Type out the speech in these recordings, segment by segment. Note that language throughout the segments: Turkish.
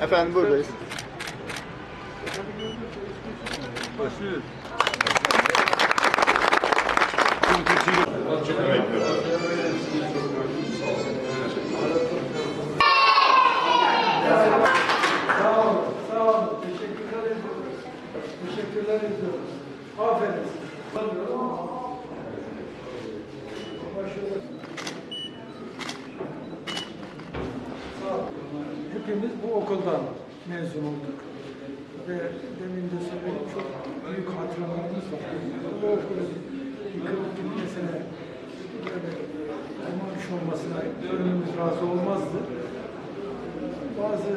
Efendim buradayız. Başlıyor. Sağ olun, sağ olun. Teşekkürler ediyorum. Teşekkürler ediyorum. Aferin. Başarılı. Sağ olun. Hepimiz bu okuldan mezun olduk. Ve demin de söyledim çok büyük hatıralarımız var. Bu okulun yıkılıp gitmesine böyle olmamış olmasına gönlümüz razı olmazdı bazı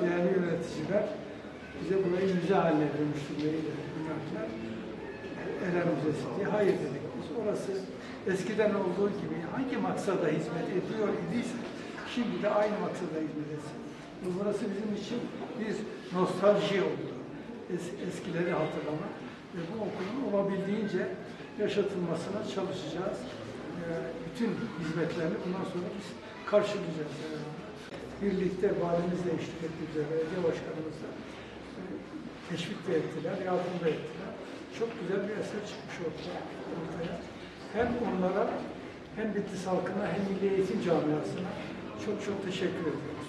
değerli yöneticiler bize burayı müze haline dönüştürmeyi düşündüler. Eren Müzesi diye hayır dedik. Biz orası eskiden olduğu gibi hangi maksada hizmet ediyor idiyse şimdi de aynı maksada hizmet etsin. Bu Burası bizim için bir nostalji oldu. Es- eskileri hatırlamak ve bu okulun olabildiğince yaşatılmasına çalışacağız. Ee, bütün hizmetlerini bundan sonra biz karşılayacağız. Birlikte valimiz de eşlik etti bize, belediye başkanımız da e, teşvik de ettiler, yardım da ettiler. Çok güzel bir eser çıkmış ortaya. ortaya. Hem onlara hem Bitlis halkına hem Milli Eğitim Camiası'na çok çok teşekkür ediyoruz.